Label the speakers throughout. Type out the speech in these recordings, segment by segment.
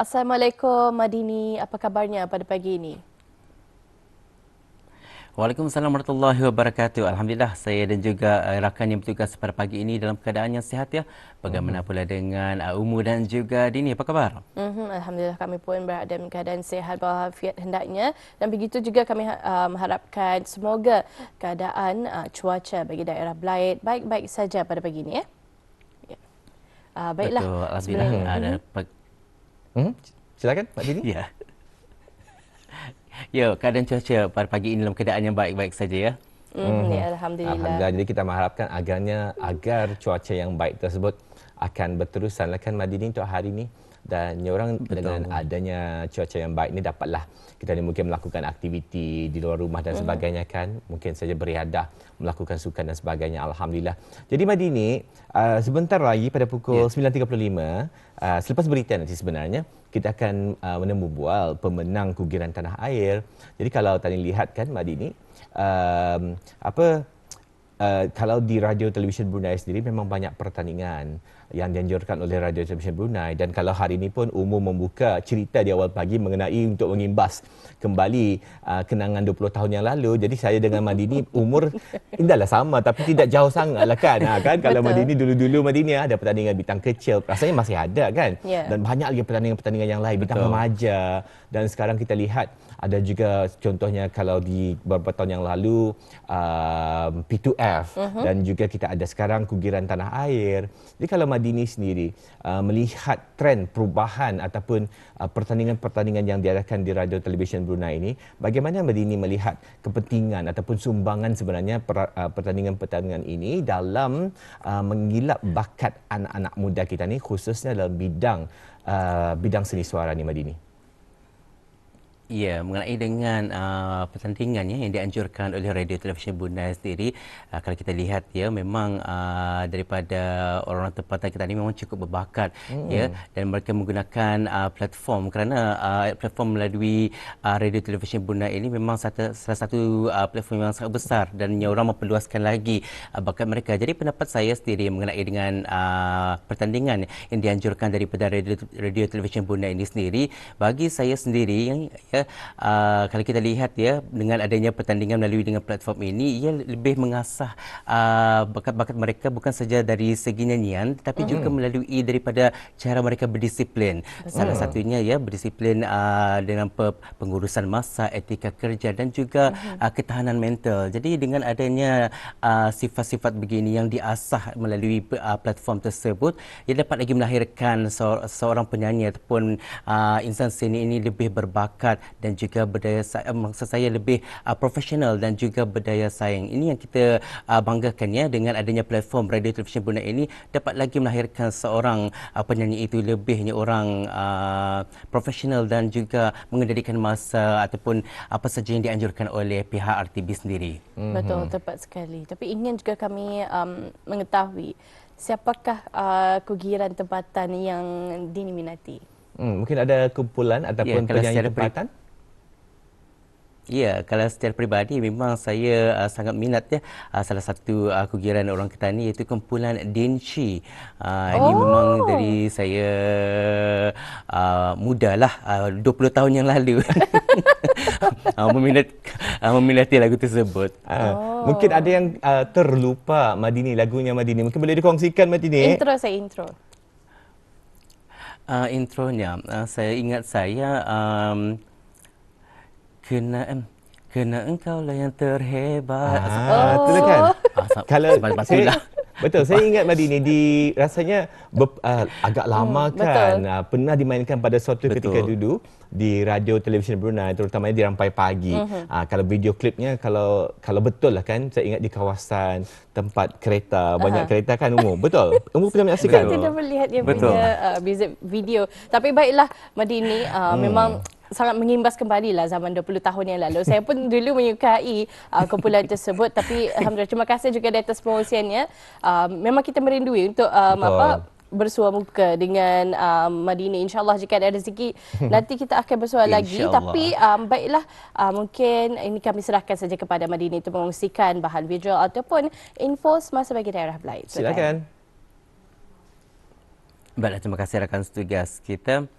Speaker 1: Assalamualaikum Madini, apa kabarnya pada pagi ini?
Speaker 2: Waalaikumsalam warahmatullahi wabarakatuh. Alhamdulillah saya dan juga uh, rakan yang bertugas pada pagi ini dalam keadaan yang sihat ya. Bagaimana mm-hmm. pula dengan uh, Umu dan juga Dini apa kabar?
Speaker 1: Mm-hmm. Alhamdulillah kami pun berada dalam keadaan sihat walafiat hendaknya dan begitu juga kami uh, mengharapkan semoga keadaan uh, cuaca bagi daerah Belaid baik-baik saja pada pagi ini ya.
Speaker 2: Uh, baiklah. Betul. Alhamdulillah ada
Speaker 3: mm-hmm. Hmm? Silakan Pak Dini.
Speaker 2: Ya. Ya, keadaan cuaca pada pagi ini dalam keadaan yang baik-baik saja ya.
Speaker 1: Mm, ya, Alhamdulillah. Alhamdulillah.
Speaker 3: Jadi kita mengharapkan agarnya agar cuaca yang baik tersebut akan berterusan lah. Kan Madini untuk hari ini dan orang dengan adanya cuaca yang baik ini dapatlah kita ni mungkin melakukan aktiviti di luar rumah dan sebagainya kan. Mungkin saja beriadah melakukan sukan dan sebagainya. Alhamdulillah. Jadi Madini uh, sebentar lagi pada pukul yeah. 9.35 uh, selepas berita nanti sebenarnya kita akan uh, menemu bual pemenang kugiran tanah air. Jadi kalau tadi lihat kan Madini um, apa uh, kalau di radio televisyen Brunei sendiri memang banyak pertandingan yang dianjurkan oleh Radio Television Brunei. Dan kalau hari ini pun umum membuka cerita di awal pagi mengenai untuk mengimbas kembali uh, kenangan 20 tahun yang lalu. Jadi saya dengan Madini umur indahlah sama tapi tidak jauh sangat lah kan. Ha, kan? Kalau Madini dulu-dulu Madini ada pertandingan bintang kecil. Rasanya masih ada kan? Yeah. dan banyak lagi pertandingan-pertandingan yang lain bintang Betul. remaja. Dan sekarang kita lihat ada juga contohnya kalau di beberapa tahun yang lalu uh, P2F uh-huh. dan juga kita ada sekarang kugiran tanah air. Jadi kalau Madini sendiri uh, melihat trend perubahan ataupun uh, pertandingan-pertandingan yang diadakan di radio televisyen Brunei ini, bagaimana Madini melihat kepentingan ataupun sumbangan sebenarnya per, uh, pertandingan-pertandingan ini dalam uh, menggilap bakat anak-anak muda kita ni khususnya dalam bidang uh, bidang seni suara ni Madini?
Speaker 2: Ya, mengenai dengan uh, pertandingan ya, yang dianjurkan oleh Radio Television Brunei sendiri, uh, kalau kita lihat ya, memang uh, daripada orang-orang tempatan kita ini memang cukup berbakat hmm. ya, dan mereka menggunakan uh, platform kerana uh, platform melalui uh, Radio Television Brunei ini memang satu, salah satu uh, platform yang sangat besar dan orang memperluaskan lagi uh, bakat mereka. Jadi pendapat saya sendiri mengenai dengan uh, pertandingan yang dianjurkan daripada Radio, Radio Television Brunei ini sendiri, bagi saya sendiri yang ya, uh, kalau kita lihat ya dengan adanya pertandingan melalui dengan platform ini ia lebih mengasah uh, bakat-bakat mereka bukan saja dari segi nyanyian tetapi mm-hmm. juga melalui daripada cara mereka berdisiplin Betul. salah satunya ya berdisiplin uh, dengan pengurusan masa etika kerja dan juga mm-hmm. uh, ketahanan mental jadi dengan adanya uh, sifat-sifat begini yang diasah melalui uh, platform tersebut ia dapat lagi melahirkan seorang penyanyi ataupun uh, insan seni ini lebih berbakat dan juga berdaya saing maksud saya lebih uh, profesional dan juga berdaya saing. Ini yang kita uh, banggakan ya dengan adanya platform radio televisyen Brunei ini dapat lagi melahirkan seorang uh, penyanyi itu lebihnya orang uh, profesional dan juga mengendalikan masa ataupun apa saja yang dianjurkan oleh pihak RTB sendiri.
Speaker 1: Mm-hmm. Betul, tepat sekali. Tapi ingin juga kami um, mengetahui siapakah uh, kugiran tempatan yang diminati?
Speaker 3: Hmm, mungkin ada kumpulan ataupun ya, penyanyi tempatan?
Speaker 2: Ya, kalau secara peribadi memang saya uh, sangat minat ya uh, salah satu uh, kugiran orang Ketani iaitu kumpulan Denchi. Uh, oh. Ini memang dari saya uh, muda lah, uh, 20 tahun yang lalu. uh, meminat, uh, meminati lagu tersebut. Uh,
Speaker 3: oh. Mungkin ada yang uh, terlupa Madini, lagunya Madini. Mungkin boleh dikongsikan Madini.
Speaker 1: Intro saya, intro.
Speaker 2: Uh, intronya, uh, saya ingat saya... Um, kena em kena engkau lah yang terhebat.
Speaker 3: Ah, oh. tu kan. Ah, Kalau saya, betul, saya ingat Madini di rasanya ber, uh, agak lama hmm, kan uh, pernah dimainkan pada suatu betul. ketika dulu di radio televisyen Brunei terutamanya di rampai pagi. Uh-huh. Uh, kalau video klipnya kalau kalau betul lah kan saya ingat di kawasan tempat kereta banyak uh-huh. kereta kan umum. Betul. Umum pernah menyaksikan.
Speaker 1: Saya tidak melihat betul. punya uh, video. Tapi baiklah Madini uh, hmm. memang sangat mengimbas kembali lah zaman 20 tahun yang lalu. Saya pun dulu menyukai uh, kumpulan tersebut tapi alhamdulillah terima kasih juga atas promosiannya. Uh, memang kita merindui untuk um, apa bersua muka dengan um, Madini. Insyaallah jika ada rezeki nanti kita akan bersua lagi. Tapi um, baiklah uh, mungkin ini kami serahkan saja kepada Madini untuk mengungsikan bahan visual ataupun info semasa bagi daerah Belait
Speaker 3: silakan.
Speaker 2: Baiklah terima kasih rakan setugas kita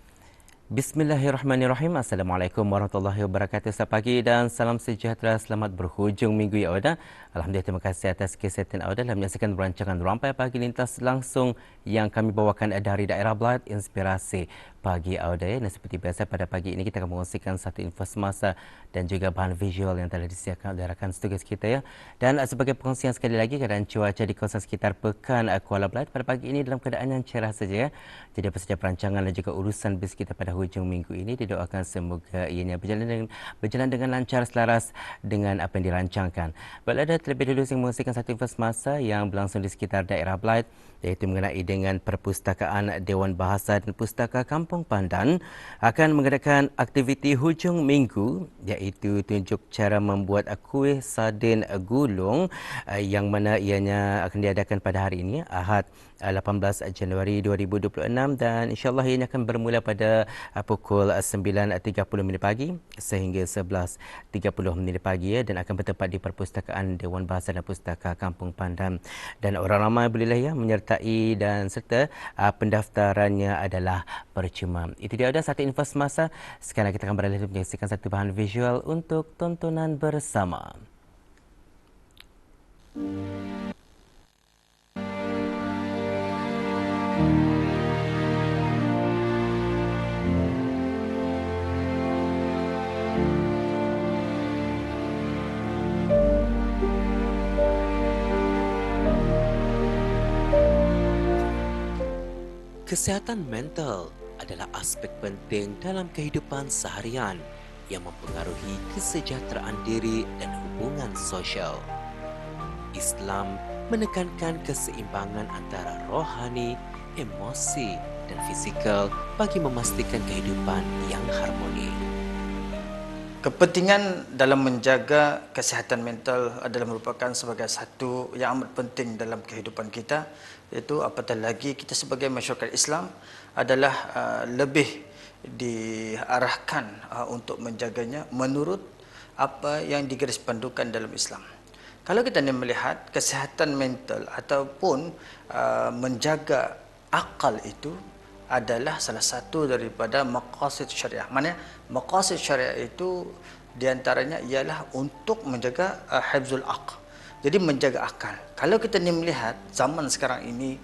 Speaker 2: Bismillahirrahmanirrahim. Assalamualaikum warahmatullahi wabarakatuh. Selamat pagi dan salam sejahtera. Selamat berhujung minggu ya Auda. Alhamdulillah terima kasih atas kesihatan Auda dalam menyaksikan perancangan Rampai Pagi Lintas langsung yang kami bawakan dari daerah Blat Inspirasi Pagi Auda. Dan seperti biasa pada pagi ini kita akan mengongsikan satu info semasa dan juga bahan visual yang telah disediakan oleh rakan studios kita ya. Dan sebagai pengongsian sekali lagi keadaan cuaca di kawasan sekitar Pekan Kuala Blat pada pagi ini dalam keadaan yang cerah saja ya. Jadi apa saja perancangan dan juga urusan bis kita pada hujung minggu ini didoakan semoga ianya berjalan dengan, berjalan dengan lancar selaras dengan apa yang dirancangkan. Baiklah ada terlebih dahulu saya mengungsikan satu info semasa yang berlangsung di sekitar daerah Blight iaitu mengenai dengan perpustakaan Dewan Bahasa dan Pustaka Kampung Pandan akan mengadakan aktiviti hujung minggu iaitu tunjuk cara membuat kuih sardin gulung eh, yang mana ianya akan diadakan pada hari ini Ahad 18 Januari 2026 dan insyaAllah ini akan bermula pada uh, pukul 9.30 minit pagi sehingga 11.30 minit pagi ya, dan akan bertempat di Perpustakaan Dewan Bahasa dan Pustaka Kampung Pandan dan orang ramai bolehlah ya menyertai dan serta pendaftarannya adalah percuma. Itu dia ada satu info semasa. Sekarang kita akan beralih menyaksikan satu bahan visual untuk tontonan bersama.
Speaker 4: Kesihatan mental adalah aspek penting dalam kehidupan seharian yang mempengaruhi kesejahteraan diri dan hubungan sosial. Islam menekankan keseimbangan antara rohani, emosi dan fizikal bagi memastikan kehidupan yang harmoni.
Speaker 5: Kepentingan dalam menjaga kesihatan mental adalah merupakan sebagai satu yang amat penting dalam kehidupan kita iaitu apatah lagi kita sebagai masyarakat Islam adalah uh, lebih diarahkan uh, untuk menjaganya menurut apa yang digaris pandukan dalam Islam. Kalau kita ni melihat kesihatan mental ataupun uh, menjaga akal itu adalah salah satu daripada maqasid syariah. Mana maqasid syariah itu diantaranya ialah untuk menjaga uh, hifzul aql jadi menjaga akal. Kalau kita ni melihat zaman sekarang ini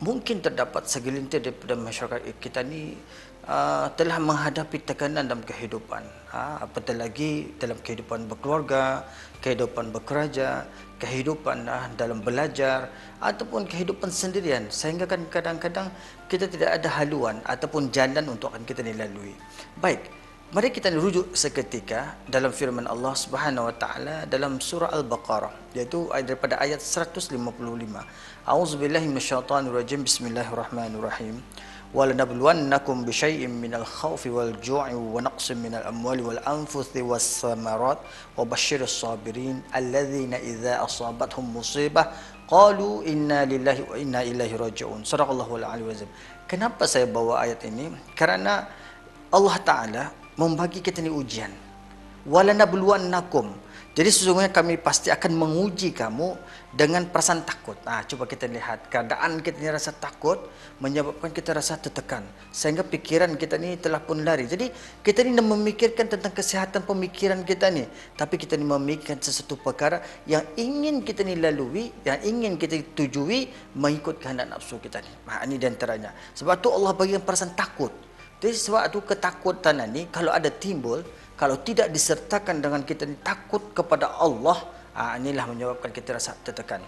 Speaker 5: mungkin terdapat segelintir daripada masyarakat kita ni uh, telah menghadapi tekanan dalam kehidupan. Uh, apatah lagi dalam kehidupan berkeluarga, kehidupan bekerja, kehidupan uh, dalam belajar ataupun kehidupan sendirian sehingga kan kadang-kadang kita tidak ada haluan ataupun jalan untuk akan kita lalui. Baik, Mari kita rujuk seketika dalam firman Allah Subhanahu wa taala dalam surah Al-Baqarah iaitu daripada ayat 155. A'udzubillahi minasyaitonir rajim. Bismillahirrahmanirrahim. Walanabluwannakum bisyai'in minal khawfi wal ju'i wa naqsin minal amwali wal anfusi was samarat wa alladhina idza asabathum musibah qalu inna lillahi wa inna ilaihi raji'un. Sadaqallahu al-aliyyil Kenapa saya bawa ayat ini? Karena Allah Taala membagi kita ni ujian. Walanabluwannakum. Jadi sesungguhnya kami pasti akan menguji kamu dengan perasaan takut. Ah, coba kita lihat keadaan kita ni rasa takut menyebabkan kita rasa tertekan sehingga pikiran kita ni telah pun lari. Jadi kita ni memikirkan tentang kesihatan pemikiran kita ni, tapi kita ni memikirkan sesuatu perkara yang ingin kita ni lalui, yang ingin kita tujui mengikut kehendak nafsu kita ni. Ah, ini di antaranya. Sebab tu Allah bagi perasaan takut. Jadi sebab itu ketakutan ini kalau ada timbul, kalau tidak disertakan dengan kita ini takut kepada Allah, ah, inilah menyebabkan kita rasa tertekan.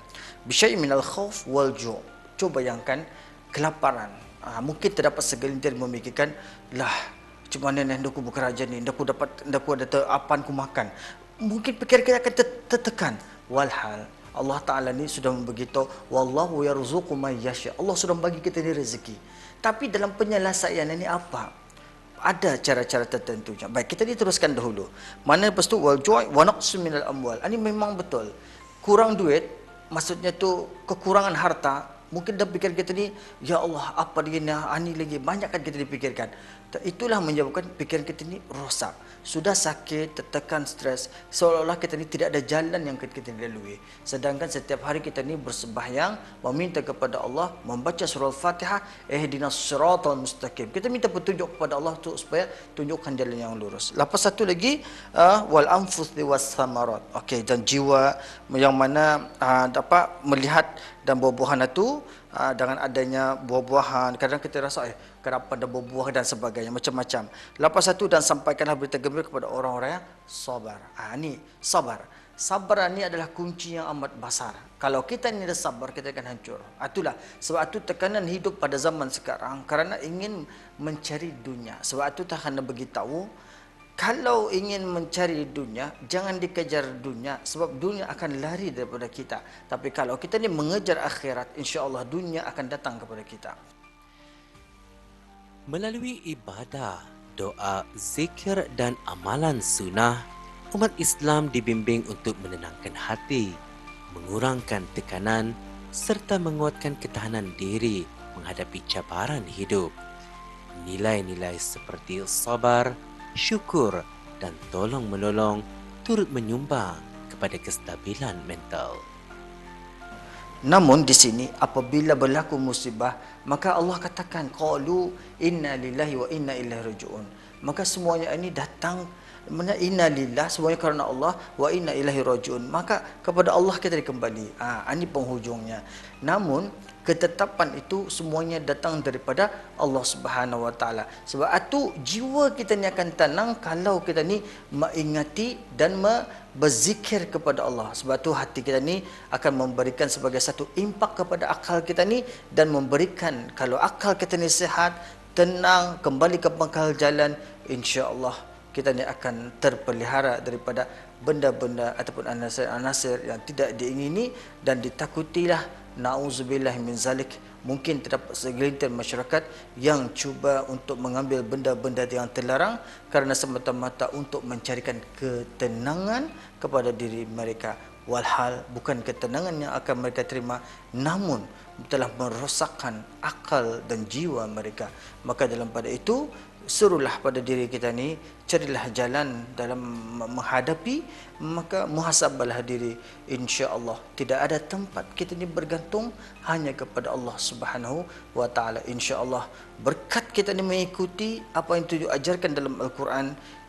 Speaker 5: Bisyai minal khawf wal ju' Coba bayangkan kelaparan. Ah, mungkin terdapat segelintir memikirkan, lah, cuma ni ni aku bekerja ni, aku dapat, aku ada apa aku makan. Mungkin pikir kita akan tertekan. Walhal, Allah Ta'ala ni sudah memberitahu, Wallahu yarzuqu may yasha. Allah sudah bagi kita ni rezeki. Tapi dalam penyelesaian ini apa? Ada cara-cara tertentu. Baik, kita diteruskan dahulu. Mana lepas tu wal wa minal amwal. Ini memang betul. Kurang duit maksudnya tu kekurangan harta mungkin dalam fikiran kita ni, Ya Allah, apa dia ni, ah, ni lagi. Banyak kan kita dipikirkan. Itulah menyebabkan fikiran kita ni rosak. Sudah sakit, tertekan, stres. Seolah-olah kita ni tidak ada jalan yang kita lalui. Sedangkan setiap hari kita ni bersembahyang, meminta kepada Allah, membaca surah Al-Fatihah, ihdinas siratal mustaqim. Kita minta petunjuk kepada Allah tu supaya tunjukkan jalan yang lurus. Lepas satu lagi, uh, wal anfus was samarat. Okey, dan jiwa yang mana uh, dapat melihat dan buah-buahan itu uh, dengan adanya buah-buahan. Kadang kita rasa eh kenapa ada buah-buah dan sebagainya macam-macam. Lepas satu dan sampaikanlah berita gembira kepada orang-orang yang sabar. Ah ni sabar. Sabar ni adalah kunci yang amat besar. Kalau kita ni ada sabar, kita akan hancur. Ah, Itulah. Sebab itu tekanan hidup pada zaman sekarang kerana ingin mencari dunia. Sebab itu tak kena beritahu kalau ingin mencari dunia, jangan dikejar dunia sebab dunia akan lari daripada kita. Tapi kalau kita ni mengejar akhirat, insya-Allah dunia akan datang kepada kita.
Speaker 4: Melalui ibadah, doa, zikir dan amalan sunnah, umat Islam dibimbing untuk menenangkan hati, mengurangkan tekanan serta menguatkan ketahanan diri menghadapi cabaran hidup. Nilai-nilai seperti sabar, syukur dan tolong menolong turut menyumbang kepada kestabilan mental.
Speaker 5: Namun di sini apabila berlaku musibah, maka Allah katakan qalu inna lillahi wa inna ilaihi rajiun. Maka semuanya ini datang mana inna lillah semuanya kerana Allah wa inna ilaihi rajiun. Maka kepada Allah kita dikembali. Ah ini penghujungnya. Namun ketetapan itu semuanya datang daripada Allah Subhanahu wa taala. Sebab itu jiwa kita ni akan tenang kalau kita ni mengingati dan berzikir kepada Allah. Sebab tu hati kita ni akan memberikan sebagai satu impak kepada akal kita ni dan memberikan kalau akal kita ni sihat, tenang, kembali ke pangkal jalan, insya-Allah kita ni akan terpelihara daripada benda-benda ataupun anasir-anasir yang tidak diingini dan ditakutilah nauzubillah min zalik. Mungkin terdapat segelintir masyarakat yang cuba untuk mengambil benda-benda yang terlarang kerana semata-mata untuk mencarikan ketenangan kepada diri mereka. Walhal bukan ketenangan yang akan mereka terima namun telah merosakkan akal dan jiwa mereka. Maka dalam pada itu suruhlah pada diri kita ni carilah jalan dalam menghadapi maka muhasabahlah diri. insya-Allah tidak ada tempat kita ni bergantung hanya kepada Allah Subhanahu wa taala. insya-Allah berkat kita ni mengikuti apa yang tujuh ajarkan dalam al-Quran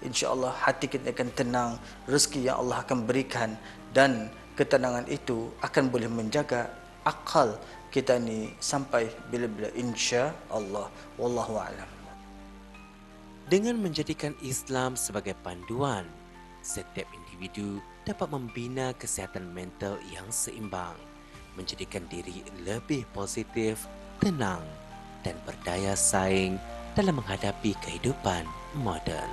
Speaker 5: insya-Allah hati kita akan tenang rezeki yang Allah akan berikan dan ketenangan itu akan boleh menjaga akal kita ni sampai bila-bila. insya-Allah. Wallahu a'lam
Speaker 4: Dengan menjadikan Islam sebagai panduan, setiap individu dapat membina kesihatan mental yang seimbang, menjadikan diri lebih positif, tenang dan berdaya saing dalam menghadapi kehidupan moden.